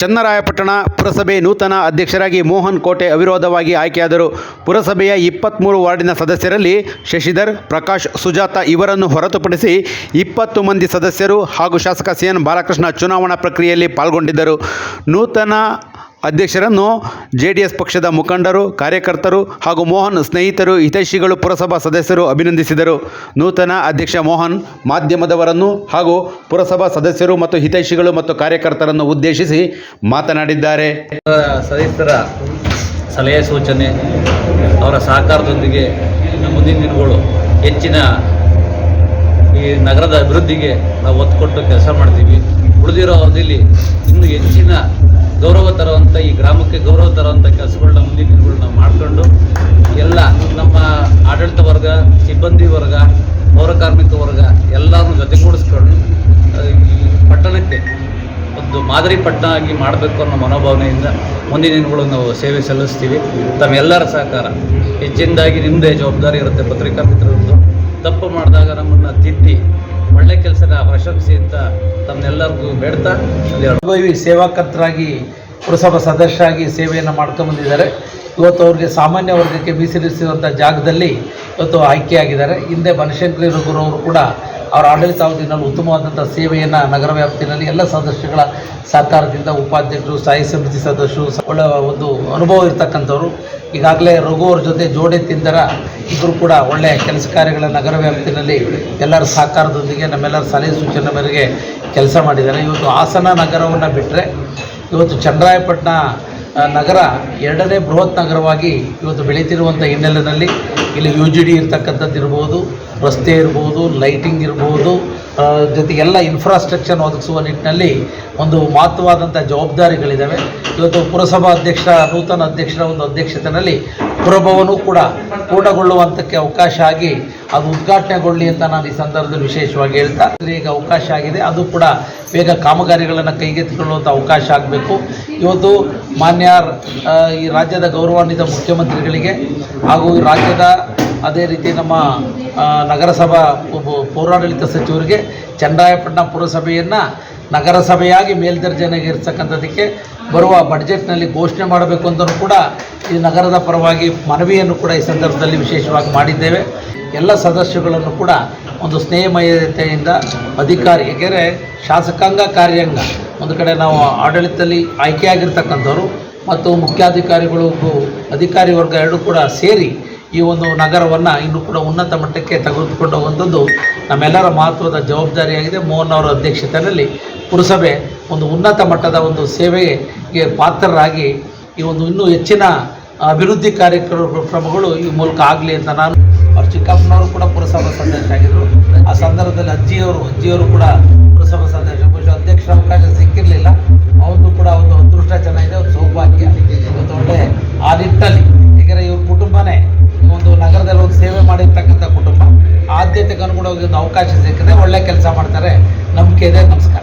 ಚನ್ನರಾಯಪಟ್ಟಣ ಪುರಸಭೆ ನೂತನ ಅಧ್ಯಕ್ಷರಾಗಿ ಮೋಹನ್ ಕೋಟೆ ಅವಿರೋಧವಾಗಿ ಆಯ್ಕೆಯಾದರು. ಪುರಸಭೆಯ ಇಪ್ಪತ್ತ್ಮೂರು ವಾರ್ಡಿನ ಸದಸ್ಯರಲ್ಲಿ ಶಶಿಧರ್, ಪ್ರಕಾಶ್, ಸುಜಾತ ಇವರನ್ನು ಹೊರತುಪಡಿಸಿ ಇಪ್ಪತ್ತು ಮಂದಿ ಸದಸ್ಯರು ಹಾಗೂ ಶಾಸಕ ಸಿ ಎನ್ ಬಾಲಕೃಷ್ಣ ಚುನಾವಣಾ ಪ್ರಕ್ರಿಯೆಯಲ್ಲಿ ಪಾಲ್ಗೊಂಡಿದ್ದರು. ನೂತನ ಅಧ್ಯಕ್ಷರನ್ನು ಜೆ ಡಿ ಎಸ್ ಪಕ್ಷದ ಮುಖಂಡರು, ಕಾರ್ಯಕರ್ತರು ಹಾಗೂ ಮೋಹನ್ ಸ್ನೇಹಿತರು, ಹಿತೈಷಿಗಳು ಪುರಸಭಾ ಸದಸ್ಯರು ಅಭಿನಂದಿಸಿದರು. ನೂತನ ಅಧ್ಯಕ್ಷ ಮೋಹನ್ ಮಾಧ್ಯಮದವರನ್ನು ಹಾಗೂ ಪುರಸಭಾ ಸದಸ್ಯರು ಮತ್ತು ಹಿತೈಷಿಗಳು ಮತ್ತು ಕಾರ್ಯಕರ್ತರನ್ನು ಉದ್ದೇಶಿಸಿ ಮಾತನಾಡಿದ್ದಾರೆ. ಸದಸ್ಯರ ಸಲಹೆ ಸೂಚನೆ, ಅವರ ಸಹಕಾರದೊಂದಿಗೆ ಮುಂದಿನ ದಿನಗಳು ಹೆಚ್ಚಿನ ಈ ನಗರದ ಅಭಿವೃದ್ಧಿಗೆ ನಾವು ಒತ್ತು ಕೊಟ್ಟು ಕೆಲಸ ಮಾಡ್ತೀವಿ. ಉಳಿದಿರೋ ಅವಧಿಯಲ್ಲಿ ಇನ್ನೂ ಹೆಚ್ಚಿನ ಗೌರವ ತರುವಂಥ ಈ ಗ್ರಾಮಕ್ಕೆ ಗೌರವ ತರುವಂಥ ಕೆಲಸಗಳನ್ನ ಮುಂದಿನ ದಿನಗಳನ್ನ ಮಾಡಿಕೊಂಡು, ಎಲ್ಲ ನಮ್ಮ ಆಡಳಿತ ವರ್ಗ, ಸಿಬ್ಬಂದಿ ವರ್ಗ, ಪೌರ ಕಾರ್ಮಿಕ ವರ್ಗ ಎಲ್ಲರನ್ನು ಜೊತೆಗೂಡಿಸ್ಕೊಂಡು ಈ ಪಟ್ಟಣಕ್ಕೆ ಒಂದು ಮಾದರಿ ಪಟ್ಟಣ ಆಗಿ ಮಾಡಬೇಕು ಅನ್ನೋ ಮನೋಭಾವನೆಯಿಂದ ಮುಂದಿನ ದಿನಗಳು ನಾವು ಸೇವೆ ಸಲ್ಲಿಸ್ತೀವಿ. ತಮ್ಮೆಲ್ಲರ ಸಹಕಾರ, ಹೆಚ್ಚಿನದಾಗಿ ನಿಮ್ಮದೇ ಜವಾಬ್ದಾರಿ ಇರುತ್ತೆ ಪತ್ರಿಕಾ ಮಿತ್ರರದ್ದು ತಪ್ಪು ಮಾಡಿದಾಗ ನಮ್ಮನ್ನು ತಿದ್ದಿ ಒಳ್ಳೆ ಕೆಲಸನ ಪ್ರಶಂಸಿ ಅಂತ ತಮ್ಮೆಲ್ಲರಿಗೂ ಬೇಡ್ತಾ ಅನುಭವಿ ಸೇವಾಕರ್ತರಾಗಿ ಪುರಸಭಾ ಸದಸ್ಯರಾಗಿ ಸೇವೆಯನ್ನು ಮಾಡ್ಕೊಂಬಂದಿದ್ದಾರೆ ಇವತ್ತು ಅವ್ರಿಗೆ ಸಾಮಾನ್ಯ ವರ್ಗಕ್ಕೆ ಮೀಸಲಿರಿಸಿರುವಂಥ ಜಾಗದಲ್ಲಿ ಇವತ್ತು ಆಯ್ಕೆಯಾಗಿದ್ದಾರೆ. ಹಿಂದೆ ಬನಶಂಕರಿ ರಘುರವರು ಕೂಡ ಅವರ ಆಡಳಿತಾವಧಿನಲ್ಲಿ ಉತ್ತಮವಾದಂಥ ಸೇವೆಯನ್ನು ನಗರ ವ್ಯಾಪ್ತಿಯಲ್ಲಿ ಎಲ್ಲ ಸದಸ್ಯಗಳ ಸಹಕಾರದಿಂದ ಉಪಾಧ್ಯಕ್ಷರು, ಸ್ಥಾಯಿ ಸಮಿತಿ ಸದಸ್ಯರು ಒಳ್ಳೆ ಒಂದು ಅನುಭವ ಇರ್ತಕ್ಕಂಥವ್ರು. ಈಗಾಗಲೇ ರಘು ಅವ್ರ ಜೊತೆ ಜೋಡೆ ತಿಂದರ ಇಬ್ಬರು ಕೂಡ ಒಳ್ಳೆಯ ಕೆಲಸ ಕಾರ್ಯಗಳ ನಗರ ವ್ಯಾಪ್ತಿನಲ್ಲಿ ಎಲ್ಲರ ಸಹಕಾರದೊಂದಿಗೆ ನಮ್ಮೆಲ್ಲರ ಸಲಹೆ ಸೂಚನೆ ಮೇರೆಗೆ ಕೆಲಸ ಮಾಡಿದ್ದಾರೆ. ಇವತ್ತು ಹಾಸನ ನಗರವನ್ನು ಬಿಟ್ಟರೆ ಇವತ್ತು ಚಂದ್ರಾಯಪಟ್ಟಣ ನಗರ ಎರಡನೇ ಬೃಹತ್ ನಗರವಾಗಿ ಇವತ್ತು ಬೆಳೀತಿರುವಂಥ ಹಿನ್ನೆಲೆಯಲ್ಲಿ ಇಲ್ಲಿ ಯು ಜಿ ಡಿ ಇರ್ತಕ್ಕಂಥದ್ದು ಇರ್ಬೋದು ರಸ್ತೆ ಇರ್ಬೋದು ಲೈಟಿಂಗ್ ಇರ್ಬೋದು ಜೊತೆಗೆಲ್ಲ ಇನ್ಫ್ರಾಸ್ಟ್ರಕ್ಚರ್ ಒದಗಿಸುವ ನಿಟ್ಟಿನಲ್ಲಿ ಒಂದು ಮಹತ್ವವಾದಂಥ ಜವಾಬ್ದಾರಿಗಳಿದ್ದಾವೆ ಇವತ್ತು ಪುರಸಭಾ ಅಧ್ಯಕ್ಷ, ನೂತನ ಅಧ್ಯಕ್ಷರ ಒಂದು ಅಧ್ಯಕ್ಷತೆಯಲ್ಲಿ ಪುರಭವನೂ ಕೂಡ ಪೂರ್ಣಗೊಳ್ಳುವಂಥಕ್ಕೆ ಅವಕಾಶ ಆಗಿ ಅದು ಉದ್ಘಾಟನೆಗೊಳ್ಳಿ ಅಂತ ನಾನು ಈ ಸಂದರ್ಭದಲ್ಲಿ ವಿಶೇಷವಾಗಿ ಹೇಳ್ತಾ ಈಗ ಅವಕಾಶ ಆಗಿದೆ, ಅದು ಕೂಡ ಬೇಗ ಕಾಮಗಾರಿಗಳನ್ನು ಕೈಗೆತ್ತಿಕೊಳ್ಳುವಂಥ ಅವಕಾಶ ಆಗಬೇಕು. ಇವತ್ತು ಮಾನ್ಯ ಈ ರಾಜ್ಯದ ಗೌರವಾನ್ವಿತ ಮುಖ್ಯಮಂತ್ರಿಗಳಿಗೆ ಹಾಗೂ ರಾಜ್ಯದ ಅದೇ ರೀತಿ ನಮ್ಮ ನಗರಸಭಾ ಪೌರಾಡಳಿತ ಸಚಿವರಿಗೆ ಚಂದಾಯಪಟ್ಟಣ ಪುರಸಭೆಯನ್ನು ನಗರಸಭೆಯಾಗಿ ಮೇಲ್ದರ್ಜೆನಾಗಿರ್ತಕ್ಕಂಥದ್ದಕ್ಕೆ ಬರುವ ಬಡ್ಜೆಟ್ನಲ್ಲಿ ಘೋಷಣೆ ಮಾಡಬೇಕು ಅಂತಲೂ ಕೂಡ ಈ ನಗರದ ಪರವಾಗಿ ಮನವಿಯನ್ನು ಕೂಡ ಈ ಸಂದರ್ಭದಲ್ಲಿ ವಿಶೇಷವಾಗಿ ಮಾಡಿದ್ದೇವೆ. ಎಲ್ಲ ಸದಸ್ಯಗಳನ್ನು ಕೂಡ ಒಂದು ಸ್ನೇಹಮಯತೆಯಿಂದ ಅಧಿಕಾರಿ ಏಕೆಂದರೆ ಶಾಸಕಾಂಗ ಕಾರ್ಯಾಂಗ, ಒಂದು ಕಡೆ ನಾವು ಆಡಳಿತದಲ್ಲಿ ಆಯ್ಕೆಯಾಗಿರ್ತಕ್ಕಂಥವ್ರು ಮತ್ತು ಮುಖ್ಯಾಧಿಕಾರಿಗಳು ಅಧಿಕಾರಿ ವರ್ಗ ಎರಡೂ ಕೂಡ ಸೇರಿ ಈ ಒಂದು ನಗರವನ್ನು ಇನ್ನೂ ಕೂಡ ಉನ್ನತ ಮಟ್ಟಕ್ಕೆ ತೆಗೆದುಕೊಂಡು ಹೋಗುವಂಥದ್ದು ನಮ್ಮೆಲ್ಲರ ಮಹತ್ವದ ಜವಾಬ್ದಾರಿಯಾಗಿದೆ. ಮೋಹನ್ ಅವರ ಅಧ್ಯಕ್ಷತೆಯಲ್ಲಿ ಪುರಸಭೆ ಒಂದು ಉನ್ನತ ಮಟ್ಟದ ಒಂದು ಸೇವೆಗೆ ಪಾತ್ರರಾಗಿ ಈ ಒಂದು ಇನ್ನೂ ಹೆಚ್ಚಿನ ಅಭಿವೃದ್ಧಿ ಕಾರ್ಯಕ್ರಮಗಳು ಕ್ರಮಗಳು ಈ ಮೂಲಕ ಆಗಲಿ ಅಂತ ನಾನು ಅವ್ರ ಚಿಕ್ಕಪ್ಪನವರು ಕೂಡ ಪುರಸಭಾ ಸದಸ್ಯ ಆಗಿದ್ದರು ಆ ಸಂದರ್ಭದಲ್ಲಿ ಅಜ್ಜಿಯವರು ಅಜ್ಜಿಯವರು ಕೂಡ ಪುರಸಭಾ ಸದಸ್ಯ. ಅಧ್ಯಕ್ಷರ ಅವಕಾಶ ಸಿಕ್ಕಿರಲಿಲ್ಲ. ಒಂದು ಅವಕಾಶ ಸಿಕ್ಕಿದೆ ಒಳ್ಳೆ ಕೆಲಸ ಮಾಡ್ತಾರೆ. ನಂಬಿಕೆ ಇದೆ ನಮಸ್ಕಾರ.